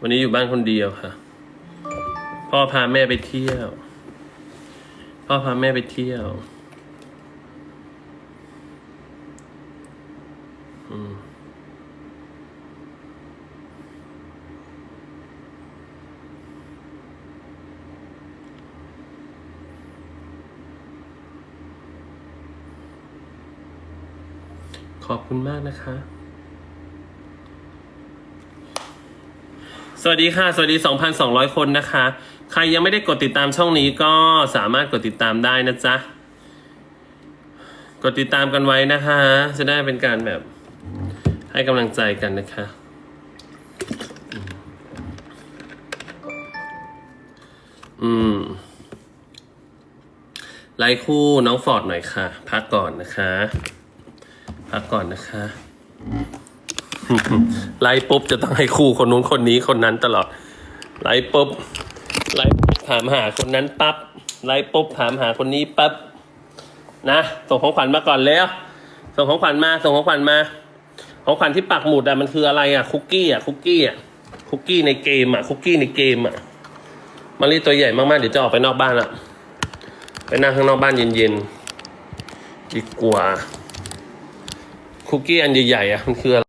วันนี้อยู่บ้านคนเดียวค่ะ พ่อพาแม่ไปเที่ยว พ่อพาแม่ไปเที่ยว อืมขอบคุณมากนะคะ สวัสดีค่ะ สวัสดี 2,200 คนนะคะ ใครยังไม่ได้กดติดตามช่องนี้ก็สามารถกดติดตามได้นะจ๊ะ กดติดตามกันไว้นะคะ จะได้เป็นการแบบให้กำลังใจกันนะคะ อืม ไลค์คู่น้องฟอร์ดหน่อยค่ะ พักก่อนนะคะ พักก่อนนะคะ ไลฟ์ปุ๊บจะต้องให้คู่คนนู้นคนนี้คนนั้นตลอด ไลฟ์ปุ๊บไลฟ์ปุ๊บถามหาคนนั้นปั๊บไลฟ์ปุ๊บถามหาคนนี้ปั๊บนะส่งของขวัญมาก่อนแล้วส่งของขวัญมาส่งของขวัญมา ของขวัญที่ปักหมุดอะมันคืออะไรอะคุกกี้อะคุกกี้อะคุกกี้ในเกมอะคุกกี้ในเกมอะมารีตัวใหญ่มากๆเดี๋ยวจะออกไปนอกบ้านละไปนั่งข้างนอกบ้านเย็นๆดีกว่าคุกกี้อันใหญ่ๆอะมันคืออะไร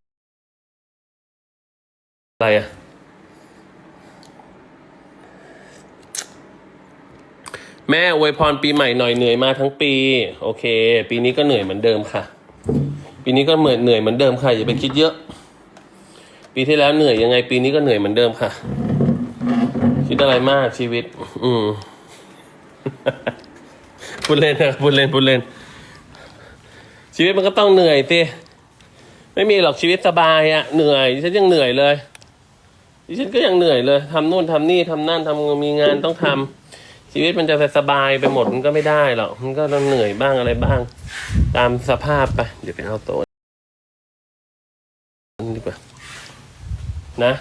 อะไรอะแม่อวยพรปีใหม่หน่อยเหนื่อยมาทั้งปี โอเค ปีนี้ก็เหนื่อยเหมือนเดิมค่ะ ปีนี้ก็เหนื่อยเหนื่อยเหมือนเดิมค่ะอย่าไปคิดเยอะ ปีที่แล้วเหนื่อยยังไง ปีนี้ก็เหนื่อยเหมือนเดิมค่ะ คิดอะไรมากชีวิต อืมพูดเล่นนะพูดเล่นพูดเล่น ชีวิตมันก็ต้องเหนื่อยสิไม่มีหรอกชีวิตสบายอะเหนื่อยฉันยังเหนื่อยเลย ดิฉันก็ยังเหนื่อยเลยทำนู่นทำนี่ทำนั่นทำมีงานต้องทำชีวิตมันจะสบายไปหมดมันก็ไม่ได้หรอกมันก็ต้องเหนื่อยบ้างอะไรบ้าง ตามสภาพไปเดี๋ยวไปเอาโต๊ะนี่ดีกว่านะ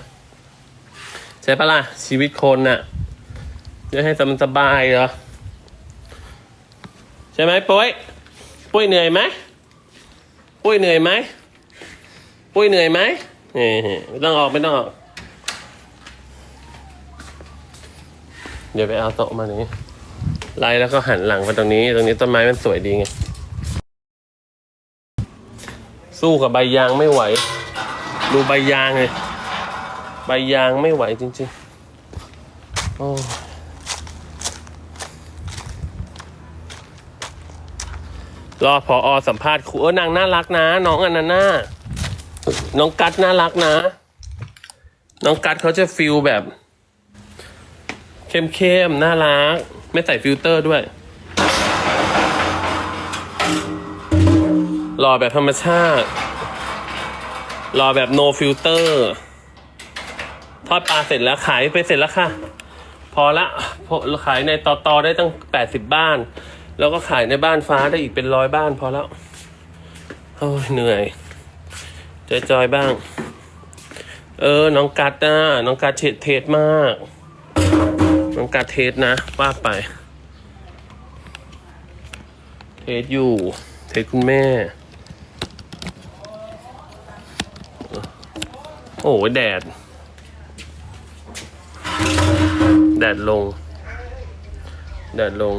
ใช่ปะล่ะชีวิตคนน่ะจะให้มันสบายเหรอใช่ไหมปุ้ยปุ้ยเหนื่อยไหมปุ้ยเหนื่อยไหมปุ้ยเหนื่อยไหมนี่ไม่ต้องออกไม่ต้องออก เดี๋ยวไปเอาโต๊ะมานี้ไล่แล้วก็หันหลังไปตรงนี้ ตรงนี้ต้นไม้มันสวยดีไง สู้กับใบยางไม่ไหว ดูใบยางเลยใบยางไม่ไหวจริงๆโอ้รอพออสัมภาษณ์ครูเออนางน่ารักนะ น้องอันนั้นน่าน้องกัดน่ารักนะ น้องกัดเขาจะฟิลแบบ เข้มๆ น่ารัก ไม่ใส่ฟิลเตอร์ด้วย หล่อแบบธรรมชาติ หล่อแบบ no filter ทอดปลาเสร็จแล้วขายไปเสร็จแล้วค่ะ พอละพอขายในต่อตอได้ตั้งแปดสิบบ้าน แล้วก็ขายในบ้านฟ้าได้อีกเป็นร้อยบ้านพอแล้วโอ้ยเหนื่อยจอยๆบ้าง เออ น้องกัดนะน้องกัดเทสเทสมาก น้องกัดเทสนะ ว่าไป เทสอยู่ เทสคุณแม่ โอ้โหแดด แดดลง แดดลง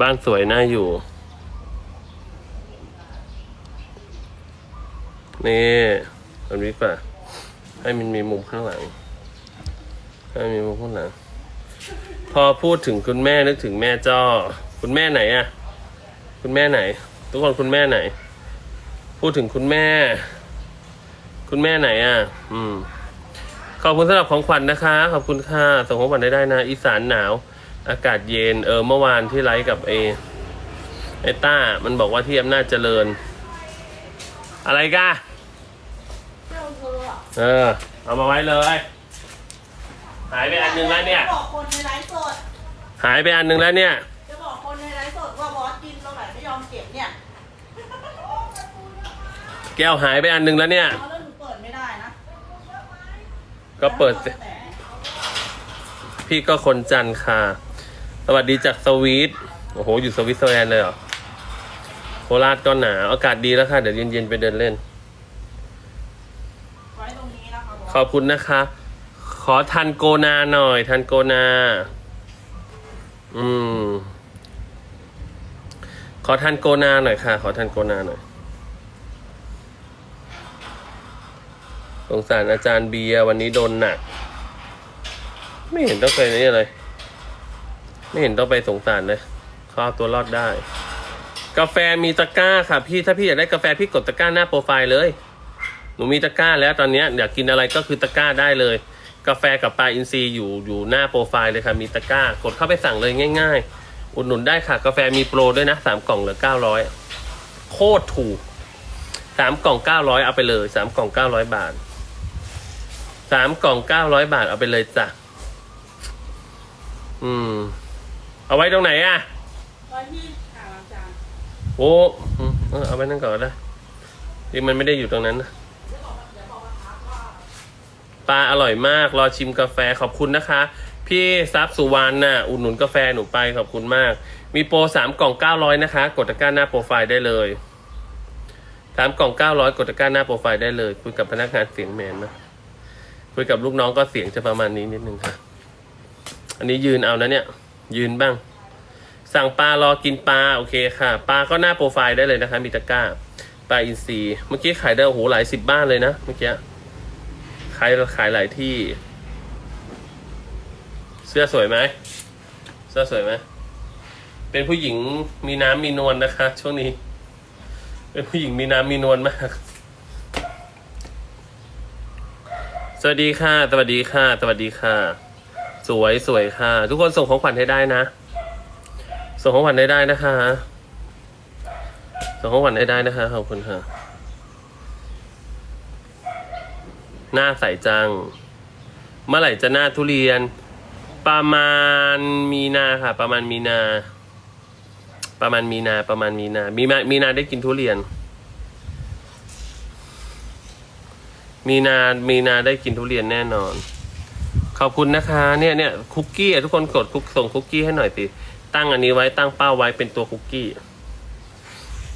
บ้านสวยน่าอยู่ นี่อันนี้ป่ะ ให้มันมีมุมข้างหลัง ให้มีมุมข้างหลังพอพูดถึงคุณแม่นึกถึงแม่จ้อ คุณแม่ไหนอะคุณแม่ไหน ทุกคนคุณแม่ไหน พูดถึงคุณแม่ คุณแม่ไหนอะอืม ขอบคุณสำหรับของขวัญนะคะ ขอบคุณค่ะส่งของขวัญได้ได้นะ อีสานหนาว อากาศเย็น เออเมื่อวานที่ไลฟ์กับเอไอต้า มันบอกว่าที่อำนาจเจริญ อะไรกะเจ้าเธออะเออ เอามาไว้เลย หายไปอันหนึงแล้วเนี่ย จะบอกคนในไลฟ์สด หายไปอันหนึงแล้วเนี่ย จะบอกคนในไลฟ์สดว่าบอสกินตรงไหนไม่ยอมเก็บเนี่ยแก้วหายไปอันหนึงแล้วเนี่ย เอาแล้วหนูเปิดไม่ได้นะก็เปิดสิแต่พี่ก็คนจันทร์ค่ะ สวัสดีจากสวีทโอ้โห อยู่สวิตเซอร์แลนด์เลยเหรอโคราชก็หนาวอากาศดีแล้วค่ะ เดี๋ยวเย็นๆไปเดินเล่น ไว้ตรงนี้นะคะบอขอบคุณนะคะข อทันโกนาหน่อย ทันโกนา อืม ขอทันโกนาหน่อยค่ะ ขอทันโกนาหน่อยสงสารอาจารย์เบียร์วันนี้โดนหนัก ไม่เห็นต้องไปนี่เลย ไม่เห็นต้องไปสงสารเลยเขาเอาตัวรอดได้ กาแฟมีตะกร้าค่ะพี่ถ้าพี่อยากได้กาแฟพี่กดตะกร้าหน้าโปรไฟล์เลย หนูมีตะกร้าแล้วตอนนี้อยากกินอะไรก็คือตะกร้าได้เลย กาแฟกับปลาอินทรีย์อยู่อยู่หน้าโปรไฟล์เลยค่ะมีตะกร้ากดเข้าไปสั่งเลยง่าย ๆ อุดหนุนได้ค่ะ กาแฟมีโปรด้วยนะสามกล่องเหลือเก้าร้อยโคตรถูกสามกล่องเก้าร้อยเอาไปเลยสามกล่องเก้าร้อยบาทสามกล่องเก้าร้อยบาทเอาไปเลยจ้ะอืม เอาไว้ตรงไหนอะไว้ที่อ่างล้างจานโอ้อืมเออเอาไว้นั่นก่อนก็ได้ที่มันไม่ได้อยู่ตรงนั้นนะ ปลาอร่อยมาก รอชิมกาแฟขอบคุณนะคะ พี่ซับสุวรรณน่ะอุดหนุนกาแฟหนูไปขอบคุณมาก มีโปรสามกล่องเก้าร้อยนะคะ กดตะกร้าหน้าโปรไฟล์ได้เลยสามกล่องเก้าร้อยกดตะกร้าหน้าโปรไฟล์ได้เลยคุยกับพนักงานเสียงแมนนะคุยกับลูกน้องก็เสียงจะประมาณนี้นิดนึงค่ะ อันนี้ยืนเอานะเนี่ย ยืนบ้าง สั่งปลารอกินปลาโอเคค่ะปลาก็หน้าโปรไฟล์ได้เลยนะคะ มีตะกร้าปลาอินทรีเมื่อกี้ขายได้โอ้โหหลายสิบบ้านเลยนะเมื่อกี้ ขายขายหลายที่ เสื้อสวยไหม เสื้อสวยไหม เป็นผู้หญิงมีน้ำมีนวลนะคะ ช่วงนี้ เป็นผู้หญิงมีน้ำมีนวลมาก สวัสดีค่ะ สวัสดีค่ะ สวัสดีค่ะ สวยสวยค่ะ ทุกคนส่งของขวัญให้ได้นะ ส่งของขวัญได้ได้นะคะ ส่งของขวัญได้ได้นะคะ ขอบคุณค่ะ หน้าใสจัง เมื่อไหร่จะหน้าทุเรียน ประมาณมีนาค่ะ ประมาณมีนา ประมาณมีนาประมาณมีนา มีมามีนาได้กินทุเรียน มีนามีนาได้กินทุเรียนแน่นอน ขอบคุณนะคะ เนี่ยเนี่ยคุกกี้ทุกคนกดคุกส่งคุกกี้ให้หน่อยสิตั้งอันนี้ไว้ตั้งเป้าไว้เป็นตัวคุกกี้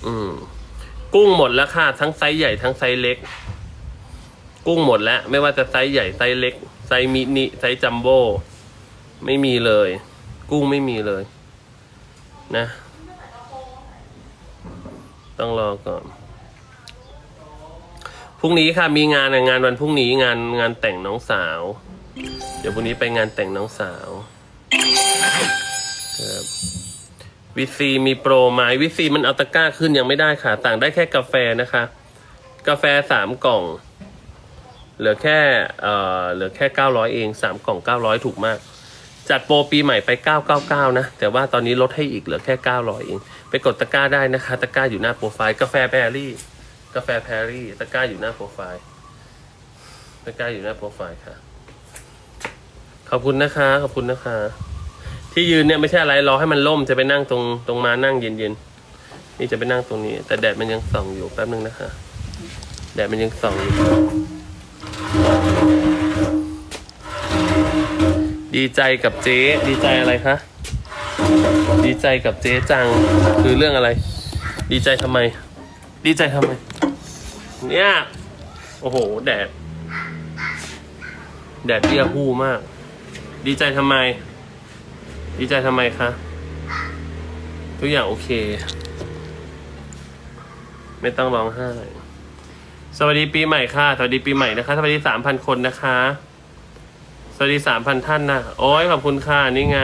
อืม กุ้งหมดแล้วค่ะ ทั้งไซส์ใหญ่ทั้งไซส์เล็ก กุ้งหมดแล้ว ไม่ว่าจะไซส์ใหญ่ไซส์เล็ก ไซส์มินิไซส์จัมโบ้ไม่มีเลย กุ้งไม่มีเลย นะ ต้องรอก่อนพรุ่งนี้ค่ะมีงานงานวันพรุ่งนี้งานงานแต่งน้องสาว เดี๋ยวพรุ่งนี้ไปงานแต่งน้องสาวครับวิซีมีโปรไหมวิซีมันเอาตะกร้าขึ้นยังไม่ได้ค่ะ ต่างได้แค่กาแฟนะคะ กาแฟสามกล่อง เหลือแค่เอ่อเหลือแค่เก้าร้อยเองสามกล่องเก้าร้อยถูกมาก จัดโปรปีใหม่ไปเก้าเก้าเก้านะ แต่ว่าตอนนี้ลดให้อีกเหลือแค่เก้าร้อยเอง ไปกดตะกร้าได้นะคะ ตะกร้าอยู่หน้าโปรไฟล์ กาแฟแพรรี่ กาแฟแพรรี่ ตะกร้าอยู่หน้าโปรไฟล์ ตะกร้าอยู่หน้าโปรไฟล์ค่ะ ขอบคุณนะคะ ขอบคุณนะคะ ที่ยืนเนี่ยไม่ใช่อะไร รอให้มันล่ม จะไปนั่งตรงตรงมานั่งเย็นๆ นี่จะไปนั่งตรงนี้ แต่แดดมันยังส่องอยู่แป๊บนึงนะคะ แดดมันยังส่องอยู่ ดีใจกับเจ๊ ดีใจอะไรคะ ดีใจกับเจ๊จัง คือเรื่องอะไร ดีใจทำไม ดีใจทำไม เนี่ย โอ้โห แดด แดดเตี้ยหู้มาก ดีใจทำไม ดีใจทำไมคะ ทุกอย่างโอเค ไม่ต้องร้องไห้ สวัสดีปีใหม่ค่ะ สวัสดีปีใหม่นะคะ สวัสดีสามพันคนนะคะ สวัสดีสามพันท่านนะโอ้ยขอบคุณค่ะนี่ไง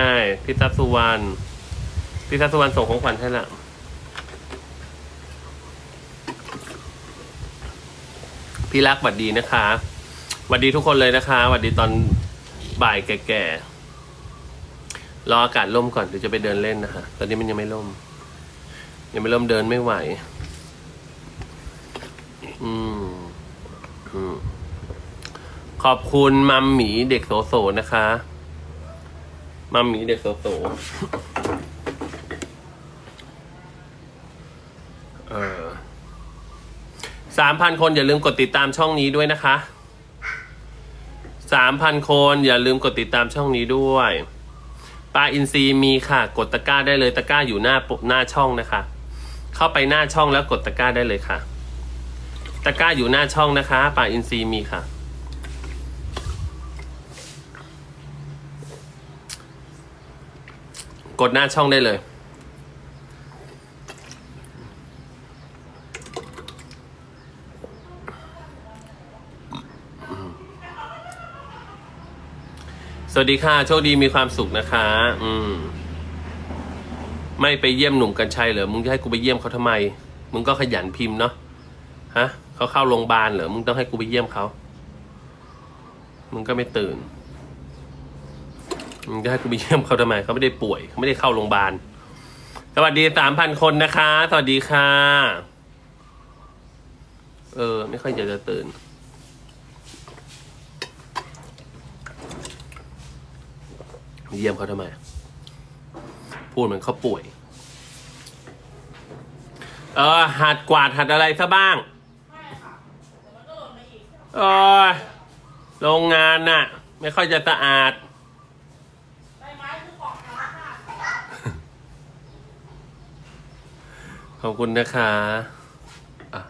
พี่ทัศสุวรรณพี่ทัศสุวรรณส่งของขวัญให้ละพี่รักหวัดดีนะคะหวัดดีทุกคนเลยนะคะหวัดดีตอนบ่ายแก่ๆรออากาศร่มก่อนเดี๋ยวจะไปเดินเล่นนะคะตอนนี้มันยังไม่ร่ม ยังไม่ร่มเดินไม่ไหว อืมอืมขอบคุณมัมหมีเด็กโสโสนะคะ มัมหมีเด็กโสโสเออสามพันคนอย่าลืมกดติดตามช่องนี้ด้วยนะคะสามพันคนอย่าลืมกดติดตามช่องนี้ด้วยปลาอินซีมีค่ะ กดตะกร้าได้เลยตะกร้าอยู่หน้าปกหน้าช่องนะคะ เข้าไปหน้าช่องแล้วกดตะกร้าได้เลยค่ะ ตะกร้าอยู่หน้าช่องนะคะป่าอินทรีมีค่ะ กดหน้าช่องได้เลย สวัสดีค่ะ โชคดีมีความสุขนะคะ อืม ไม่ไปเยี่ยมหนุ่มกันชัยเหรอ มึงจะให้กูไปเยี่ยมเขาทำไม มึงก็ขยันพิมพ์เนาะ ฮะ เขาเข้าโรงพยาบาลเหรอมึงต้องให้กูไปเยี่ยมเขามึงก็ไม่ตื่นมึงจะให้กูไปเยี่ยมเขาทำไมเขาไม่ได้ป่วยเขาไม่ได้เข้าโรงพยาบาลสวัสดีสามพันคนนะคะ สวัสดีค่ะ เออ ไม่ค่อยอยากจะตื่นเยี่ยมเขาทำไม พูดเหมือนเขาป่วย เออหัดกวาดหัดอะไรซะบ้าง ไม่ค่ะเดี๋ยวมันก็หล่ นมาอีกเออโรงงานน่ะ ไม่ค่อยจะสะอาดใบไม้คือของธรรมชาติขอบคุณนะคะอะ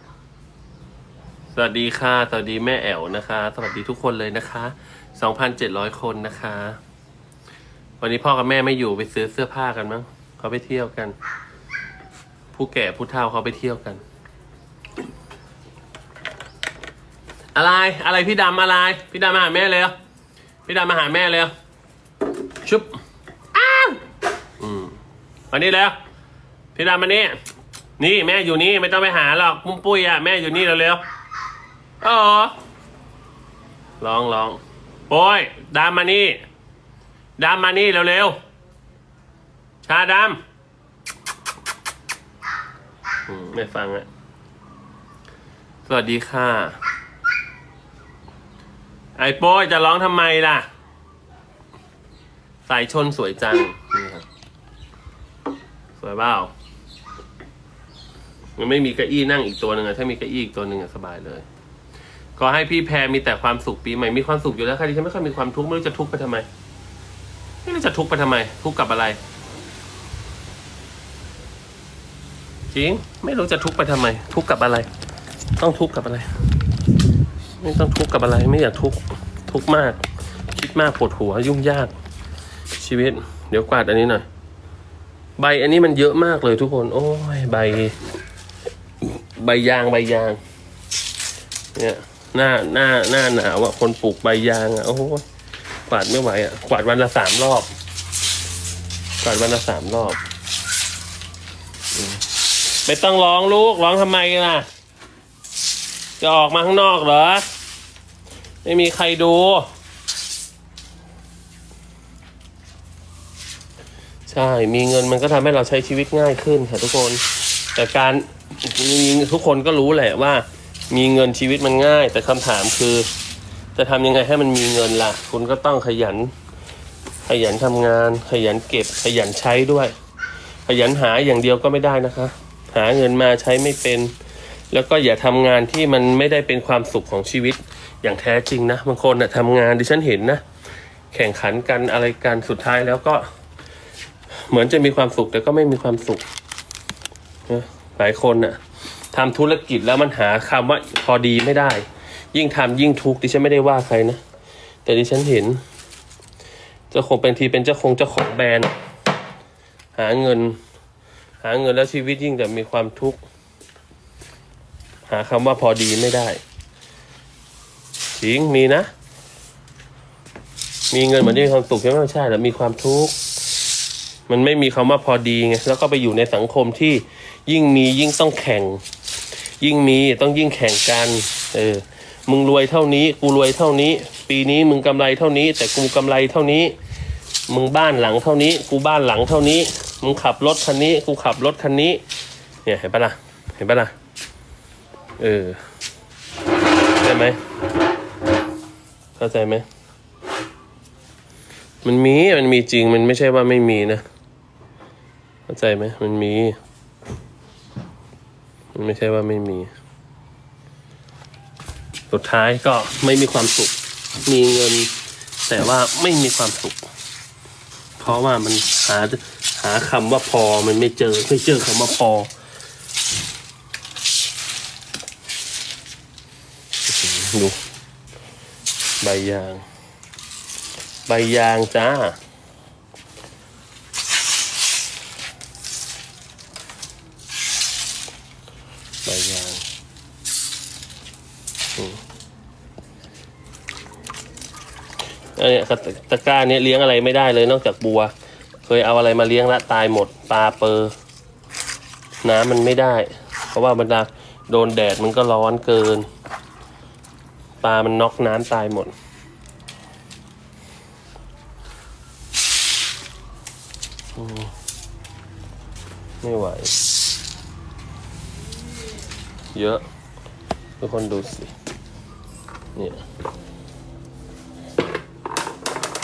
สวัสดีค่ะ สวัสดีแม่แอ๋วนะคะ สวัสดีทุกคนเลยนะคะ2,700คนนะคะ วันนี้พ่อกับแม่ไม่อยู่ไปซื้อเสื้อผ้ากันมั้งเขาไปเที่ยวกัน ผู้แก่ผู้เฒ่าเขาไปเที่ยวกัน อะไรอะไรพี่ดำอะไร พี่ดำมาหาแม่เลยพี่ดำมาหาแม่เลยชุบอ้าวอืมวันนี้แล้วพี่ดำมานี่นี่แม่อยู่นี่ไม่ต้องไปหาหรอกมุ้มปุ้ยอะแม่อยู่นี่เร็วๆอ๋อร้องร้องโอ้ยดำมานี่ดำมานี่เร็วๆชาดำอืมไม่ฟังอะสวัสดีค่ะ ไอ้โป้ยจะร้องทำไมล่ะ สายชนสวยจังนี่ครับสวยเปล่ามันไม่มีเก้าอี้นั่งอีกตัวหนึ่งอะถ้ามีเก้าอี้อีกตัวหนึ่งอะสบายเลยก็ให้พี่แพรมีแต่ความสุขปีใหม่มีความสุขอยู่แล้วค่ะดิฉันไม่ค่อยมีความทุกข์ไม่รู้จะทุกข์ไปทำไม ไม่รู้จะทุกข์ไปทำไม ทุกข์กับอะไรจริงไม่รู้จะทุกข์ไปทำไม ทุกข์กับอะไร ต้องทุกข์กับอะไร ไม่ต้องทุกข์กับอะไรไม่อยากทุกข์ทุกข์มาก คิดมากปวดหัวยุ่งยาก ชีวิต เดี๋ยวกวาดอันนี้หน่อยใบอันนี้มันเยอะมากเลยทุกคน โอ้ยใบ ใบยางใบยาง เนี่ย หน้าหน้าหน้าหนาวอะคนปลูกใบยางอะโอ้โหกวาดไม่ไหวอะกวาดวันละสามรอบ กวาดวันละสามรอบไม่ต้องร้องลูกร้องทำไมล่ะ จะออกมาข้างนอกเหรอ ไม่มีใครดู ใช่ มีเงินมันก็ทำให้เราใช้ชีวิตง่ายขึ้นค่ะทุกคน แต่การมีทุกคนก็รู้แหละว่า มีเงินชีวิตมันง่าย แต่คำถามคือ จะทำยังไงให้มันมีเงินล่ะ คุณก็ต้องขยัน ขยันทำงาน ขยันเก็บ ขยันใช้ด้วย ขยันหาอย่างเดียวก็ไม่ได้นะคะ หาเงินมาใช้ไม่เป็น แล้วก็อย่าทำงานที่มันไม่ได้เป็นความสุขของชีวิตอย่างแท้จริงนะบางคนนะทำงานดิฉันเห็นนะ แข่งขันกันอะไรกันสุดท้ายแล้วก็ เหมือนจะมีความสุขแต่ก็ไม่มีความสุขนะหลายคนน่ะทำธุรกิจแล้วมันหาคำว่าพอดีไม่ได้ ยิ่งทำยิ่งทุกข์ดิฉันไม่ได้ว่าใครนะแต่ดิฉันเห็นเจ้าของเป็นทีเป็นเจ้าของเจ้าของแบรนด์หาเงิน หาเงินแล้วชีวิตยิ่งแต่มีความทุกข์ หาคำว่าพอดีไม่ได้จริงมีนะ มีเงินเหมือนจะมีความสุขใช่ไหมไม่ใช่แต่มีความทุกข์มันไม่มีคำว่าพอดีไงแล้วก็ไปอยู่ในสังคมที่ยิ่งมียิ่งต้องแข่ง ยิ่งมีต้องยิ่งแข่งกันเออมึงรวยเท่านี้ กูรวยเท่านี้ ปีนี้มึงกำไรเท่านี้ แต่กูกำไรเท่านี้ มึงบ้านหลังเท่านี้ กูบ้านหลังเท่านี้ มึงขับรถคันนี้ กูขับรถคันนี้ เนี่ยเห็นปะล่ะ เห็นปะล่ะ เออใช่ไหมเข้าใจไหมมันมีมันมีจริงมันไม่ใช่ว่าไม่มีนะ เข้าใจไหมมันมี มันไม่ใช่ว่าไม่มี สุดท้ายก็ไม่มีความสุข มีเงิน แต่ว่าไม่มีความสุข เพราะว่ามันหาหาคำว่าพอมันไม่เจอไม่เจอคำว่าพอ ดู ใบยาง ใบยางจ้า ใบยางอันนี้ตะกร้าเนี้ยเลี้ยงอะไรไม่ได้เลยนอกจากบัว เคยเอาอะไรมาเลี้ยงละตายหมดปลาเปอร์น้ำมันไม่ได้ เพราะว่าบรรดาโดนแดดมันก็ร้อนเกิน ปลามันน็อกน้ำตายหมด ไม่ไหว เยอะ ทุกคนดูสิ เนี่ยไ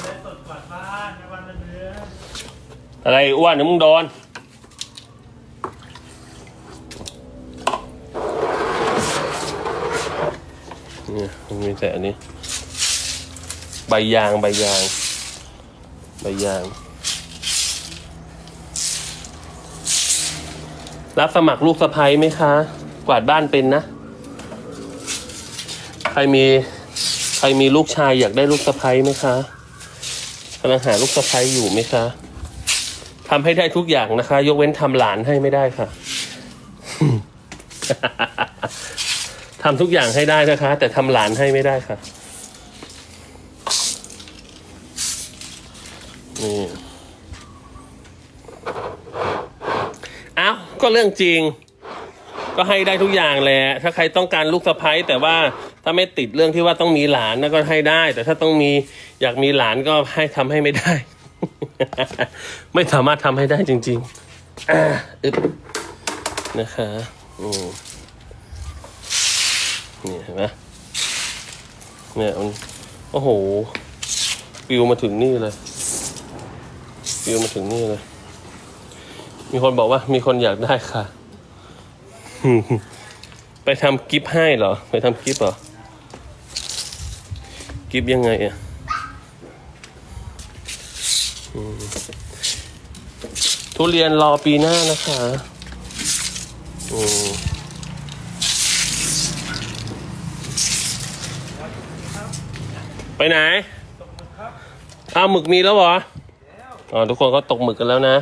ด้สดกว่าบ้านในวันละเดือนอะไรอ้วนเดี๋ยวมึงโดน เนี่ยมันมีแต่อันนี้ ใบยางใบยาง ใบยาง รับสมัครลูกสะใภ้ไหมคะ กวาดบ้านเป็นนะ ใครมีใครมีลูกชายอยากได้ลูกสะใภ้ไหมคะกำลังหาลูกสะใภ้อยู่ไหมคะทำให้ได้ทุกอย่างนะคะ ยกเว้นทำหลานให้ไม่ได้ค่ะ ทำทุกอย่างให้ได้นะคะ แต่ทำหลานให้ไม่ได้ค่ะนี่เอ้าก็เรื่องจริง ก็ให้ได้ทุกอย่างแหละถ้าใครต้องการลูกสะใภ้แต่ว่าถ้าไม่ติดเรื่องที่ว่าต้องมีหลานนะก็ให้ได้ แต่ถ้าต้องมีอยากมีหลานก็ให้ทำให้ไม่ได้ ไม่สามารถทำให้ได้จริง ๆอ่าอึบนะคะอืม นี่เห็นไหมเนี่ยมันโอ้โหปิวมาถึงนี่เลยปิวมาถึงนี่เลย มีคนบอกว่ามีคนอยากได้ค่ะ ไปทำกิฟต์ให้เหรอ ไปทำกิฟต์เหรอ กิฟต์ยังไงอะทุเรียนรอปีหน้านะคะอืม ไปไหนอ้าวหมึกมีแล้วเหรออ๋อทุกคนก็ตกหมึกกันแล้วนะ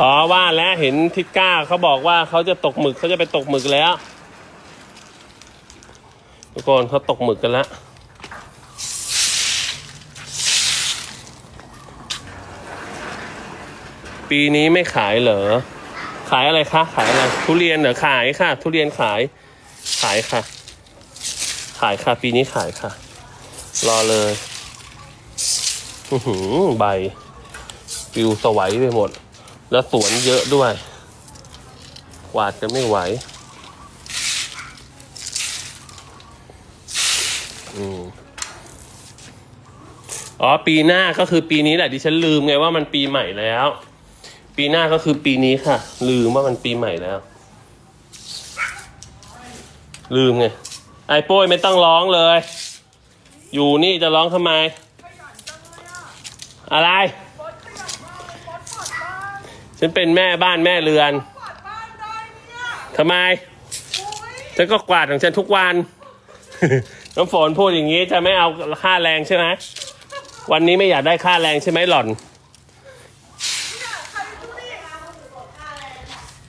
อ๋อว่าแล้วเห็นทิศก้าเขาบอกว่าเขาจะตกหมึกเขาจะไปตกหมึกแล้ว ทุกคนเขาตกหมึกกันแล้วปีนี้ไม่ขายเหรอ ขายอะไรคะ ขายอะไร ทุเรียนเหรอ ขายค่ะ ทุเรียนขาย ขายค่ะ ขายค่ะ ปีนี้ขายค่ะ รอเลยหือใบปิวสวัยไปหมด แล้วสวนเยอะด้วยกวาดจะไม่ไหว อืมอ๋อ ปีหน้าก็คือปีนี้แหละดิฉันลืมไงว่ามันปีใหม่แล้ว ปีหน้าก็คือปีนี้ค่ะ ลืมว่ามันปีใหม่แล้ว ลืมไงไอ้โป้ยไม่ต้องร้องเลย อยู่นี่จะร้องทำไม อะไร ฉันเป็นแม่บ้านแม่เรือนกวาดบ้านได้เนี่ยทำไมอุ้ยฉันก็กวาดของฉันทุกวัน น้ำฝนพูดอย่างนี้จะไม่เอาค่าแรงใช่ไหมวันนี้ไม่อยากได้ค่าแรงใช่ไหมหล่อนเนี่ยใครดูดิ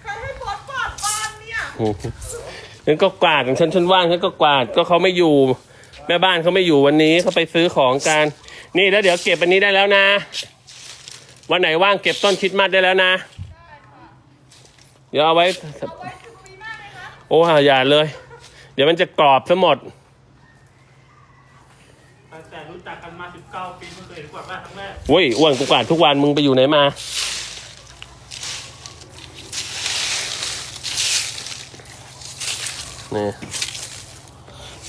ใครให้บอสกวาดบ้านเนี่ยฉันก็กวาดของฉันฉันว่างฉันก็กวาดก็เขาไม่อยู่ แม่บ้านเขาไม่อยู่วันนี้เขาไปซื้อของกัน นี่แล้วเดี๋ยวเก็บอันนี้ได้แล้วนะ วันไหนว่างเก็บต้นคริดมัดได้แล้วนะ เดี๋ยวเอาไว้เอาไว้ถึงปีหน้าเลยนะโอ้อย่าเลย เดี๋ยวมันจะกรอบซะหมดตั้งแต่รู้จักกันมา 19 ปีไม่เคยเห็นกว่าบ้านครั้งแรกเว้ยอ้วนกูกวาดทุกวันมึงไปอยู่ไหนมา นี่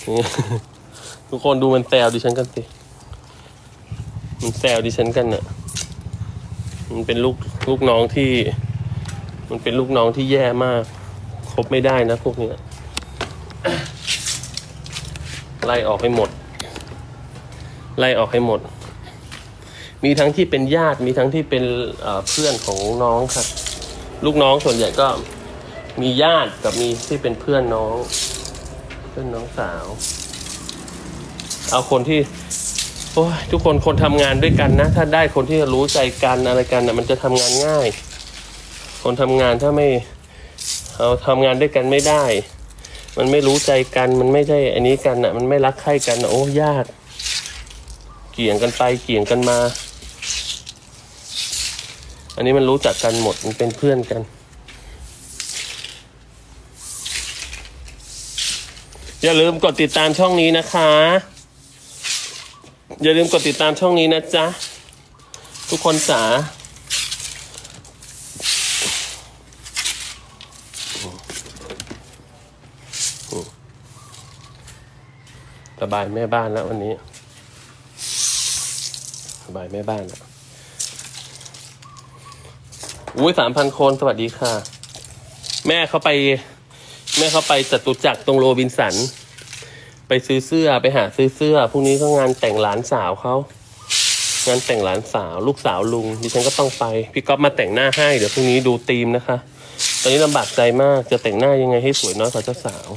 นี่ ทุกคนดูมันแซวดิฉันกันสิ มันแซวดิฉันกันน่ะ มันเป็นลูกลูกน้องที่ มันเป็นลูกน้องที่แย่มาก คบไม่ได้นะพวกเนี้ย ไล่ออกให้หมด ไล่ออกให้หมด มีทั้งที่เป็นญาติ มีทั้งที่เป็นเพื่อนของน้องค่ะ ลูกน้องส่วนใหญ่ก็มีญาติกับมีที่เป็นเพื่อนน้อง เพื่อนน้องสาว เอาคนที่โอ้ยทุกคนคนทำงานด้วยกันนะ ถ้าได้คนที่รู้ใจกันอะไรกันนะมันจะทำงานง่าย คนทำงานถ้าไม่เราทำงานด้วยกันไม่ได้ มันไม่รู้ใจกันมันไม่ใช่อันนี้กันอะ มันไม่รักใคร่กันอะโอ้ยากเกี่ยงกันไปเกี่ยงกันมา อันนี้มันรู้จักกันหมดมันเป็นเพื่อนกันอย่าลืมกดติดตามช่องนี้นะคะ อย่าลืมกดติดตามช่องนี้นะจ๊ะ ทุกคนจ๋าสบายแม่บ้านแล้ววันนี้สบายแม่บ้านแล้วอุ้ยสามพันคนสวัสดีค่ะ แม่เขาไป แม่เขาไปจตุจักรตรงโรบินสัน ไปซื้อเสื้อไปหาซื้อเสื้อพรุ่งนี้ก็งานแต่งหลานสาวเขางานแต่งหลานสาว ลูกสาวลุงดิฉันก็ต้องไป พี่ก๊อฟมาแต่งหน้าให้เดี๋ยวพรุ่งนี้ดูธีมนะคะ ตอนนี้ลำบากใจมากจะแต่งหน้ายังไงให้สวยน้อยกว่าเจ้าสาว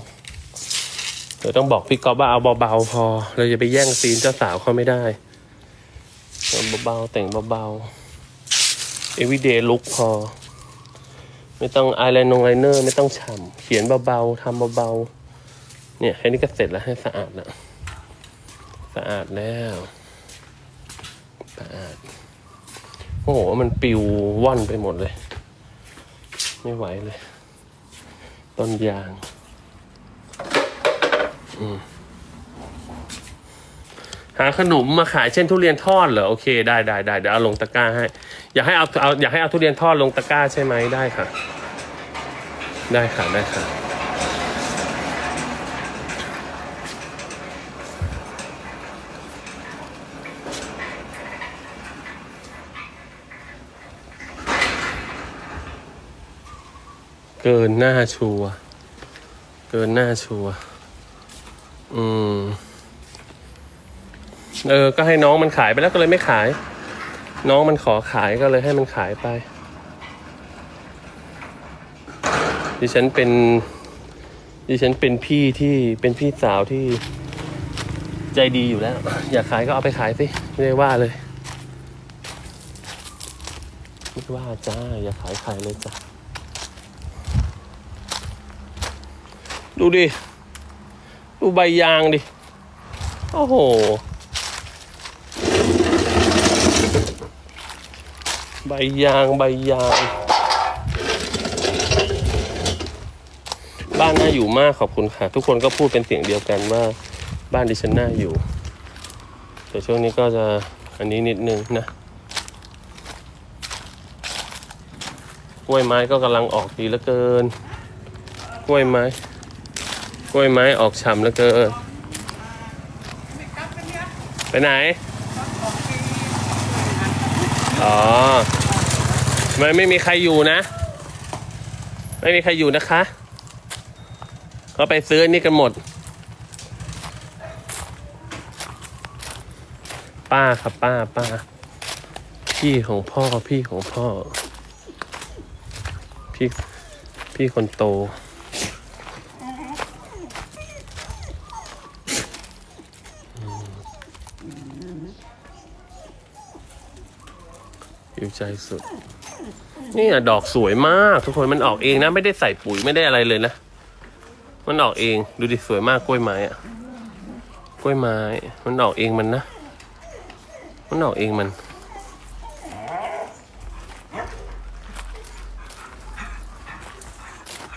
เดี๋ยวต้องบอกพี่ก๊อฟว่าเอาเบาๆพอ เราจะไปแย่งซีนเจ้าสาวเขาไม่ได้เบาๆแต่งเบาๆ everyday look พอ ไม่ต้องอายไลนงไลเนอร์ ไม่ต้องฉ่ำเขียนเบาๆทำเบาๆ เนี่ยแค่นี้ก็เสร็จแล้วให้สะอาดแล้วสะอาดแล้วสะอาดโอ้โหมันปิวว่อนไปหมดเลย ไม่ไหวเลย ต้นยางหาขนมมาขายเช่นทุเรียนทอดเหรอโอเคได้ได้ได้เดี๋ยวเอาลงตะกร้าให้ อยากให้เอาเอาอยากให้เอาทุเรียนทอดลงตะกร้าใช่ไหมได้ค่ะ ได้ค่ะได้ค่ะ เกินหน้าชัว เกินหน้าชัว อืม เออ ก็ให้น้องมันขายไปแล้วก็เลยไม่ขาย น้องมันขอขายก็เลยให้มันขายไป ดิฉันเป็น ดิฉันเป็นพี่ที่ เป็นพี่สาวที่ใจดีอยู่แล้ว อยากขายก็เอาไปขายสิ ไม่ได้ว่าเลย ไม่ว่าจ้า อย่าขายขายเลยจ้า ดูดิ ดูใบยางดิ โอ้โห ใบยางใบยาง บ้านน่าอยู่มากขอบคุณค่ะ ทุกคนก็พูดเป็นเสียงเดียวกันว่า บ้านดิฉันน่าอยู่ แต่ช่วงนี้ก็จะอันนี้นิดนึงนะกล้วยไม้ก็กำลังออกดีเหลือเกิน กล้วยไม้ กล้วยไม้ออกฉ่ำเหลือเกินไปไหน อ๋อไม่ไม่มีใครอยู่นะ ไม่มีใครอยู่นะคะเขาไปซื้อนนี่กันหมด ป้าครับป้าป้า พี่ของพ่อพี่ของพ่อ พี่ พี่คนโต ใจสุด นี่อะดอกสวยมาก ทุกคนมันออกเองนะ ไม่ได้ใส่ปุ๋ยไม่ได้อะไรเลยนะ มันออกเองดูดิสวยมากกล้วยไม้อะกล้วยไม้ มันออกเองมันนะ มันออกเองมัน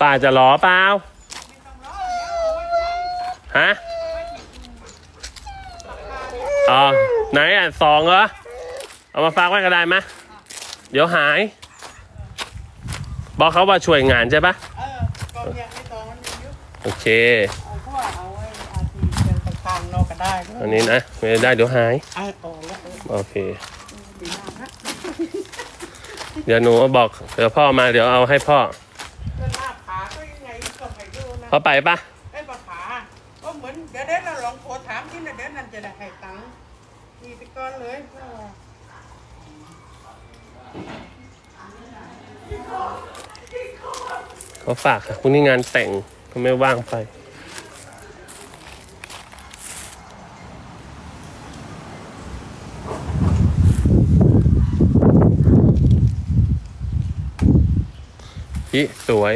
ป้าจะล้อเปล่าฮะอ๋อไหนอะสองเหรอ เอามาฝากไว้ก็ได้ไหม เดี๋ยวหาย บอกเขาว่าช่วยงานใช่ปะเออกองยางไม่ตองมันมีเยอะโอเค เอาพวกเอาไว้อาทีเป็นตะทางนอกก็ได้ก็อันนี้นะไม่ได้เดี๋ยวหายไอ้ออกแล้วเออโอเคปีหน้าฮะเดี๋ยวหนูบอกเดี๋ยวพ่อมาเดี๋ยวเอาให้พ่อเวลาผาก็ยังไงก็ไม่รู้นะพ่อไปปะไอ้ปลาผาก็เหมือนเดี๋ยวเดี๋ยวเราลองโทรถามที่นะเดี๋ยวนั่นจะได้ให้ตังค์มีไปก่อนเลยเออ เขาฝากค่ะพรุ่งนี้งานแต่งเขาไม่ว่างไป พี่สวย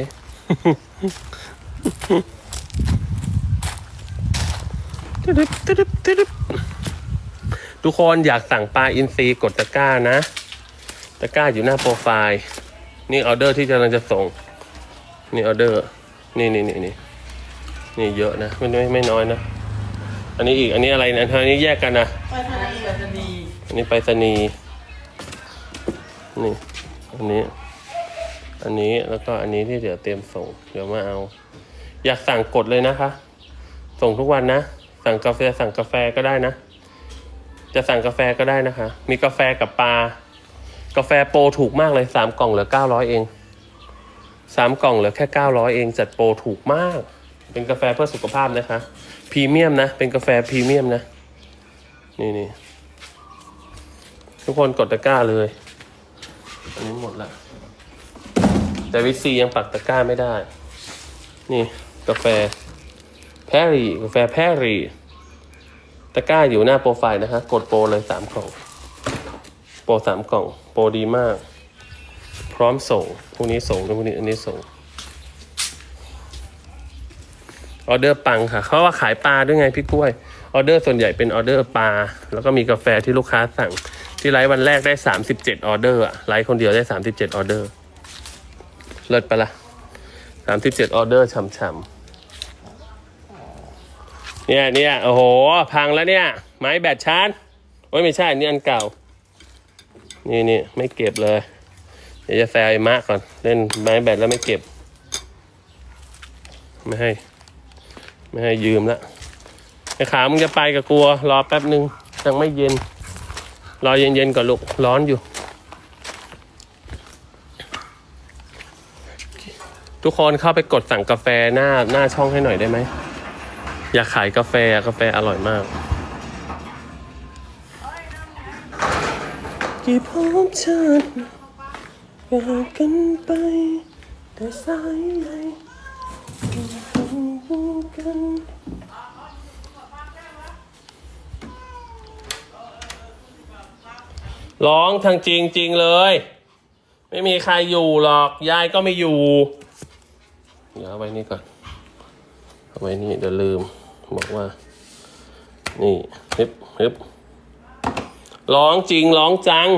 ทุกคนอยากสั่งปลาอินทรีกดตะกร้านะ ตะกร้าอยู่หน้าโปรไฟล์ นี่ออเดอร์ที่กำลังจะส่ง นี่ออเดอร์ นี่นี่นี่นี่นี่เยอะนะไม่ไม่ไม่น้อยนะ อันนี้อีก อันนี้อะไรนะ อันนี้แยกกันนะไปทางนี้ไปทางนี้อันนี้ไปรษณีย์นี่ อันนี้ อันนี้แล้วก็อันนี้ที่เดี๋ยวเตรียมส่ง เดี๋ยวมาเอา อยากสั่งกดเลยนะคะ ส่งทุกวันนะ สั่งกาแฟสั่งกาแฟก็ได้นะ จะสั่งกาแฟก็ได้นะคะ มีกาแฟกับปลา กาแฟโปรถูกมากเลยสามกล่องเหลือเก้าร้อยเองสามกล่องเหลือแค่เก้าร้อยเอง จัดโปรถูกมาก เป็นกาแฟเพื่อสุขภาพนะคะพรีเมียมนะ เป็นกาแฟพรีเมียมนะ นี่นี่ทุกคนกดตะกร้าเลย อันนี้หมดละแต่วิซียังปักตะกร้าไม่ได้ นี่กาแฟแพรี่กาแฟแพรี่ตะกร้าอยู่หน้าโปรไฟล์นะคะ กดโปรเลยสามกล่อง โปรสามกล่อง ปรดีมาก พร้อมส่งพรุ่งนี้ส่งแล้วพรุ่งนี้อันนี้ส่งออเดอร์ปังค่ะเขาว่าขายปลาด้วยไงพี่กล้วยออเดอร์ส่วนใหญ่เป็นออเดอร์ปลาแล้วก็มีกาแฟที่ลูกค้าสั่ง ที่ไลฟ์วันแรกได้สามสิบเจ็ดออเดอร์อะไลฟ์คนเดียวได้สามสิบเจ็ดออเดอร์ เลิศปะละ่ะสามสิบเจ็ดออเดอร์ช่ำๆเนี่ยเนี่ยโอ้โห พังแล้วเนี่ย ไม้แบตชาร์จโอ้ยไม่ใช่นี่อันเก่า นี่นี่ไม่เก็บเลย เดี๋ยวจะแซวไอ้มะก่อน เล่นไม้แบตแล้วไม่เก็บ ไม่ให้ ไม่ให้ยืมละไอ้ขามึงจะไปกับกลัว รอแป๊บหนึ่งยังไม่เย็น รอเย็นๆก่อนลูกร้อนอยู่ ทุกคนเข้าไปกดสั่งกาแฟหน้าหน้าช่องให้หน่อยได้ไหม อยากขายกาแฟกาแฟอร่อยมาก กี่พบชาติอยากกันไป แต่สายใยกันร้องทางจริงจริงๆเลย ไม่มีใครอยู่หรอก ยายก็ไม่อยู่ เดี๋ยวเอาไว้นี่ก่อน เอาไว้นี่เดี๋ยวลืม บอกว่า นี่ฮึบฮึบ ร้องจริงร้องจัง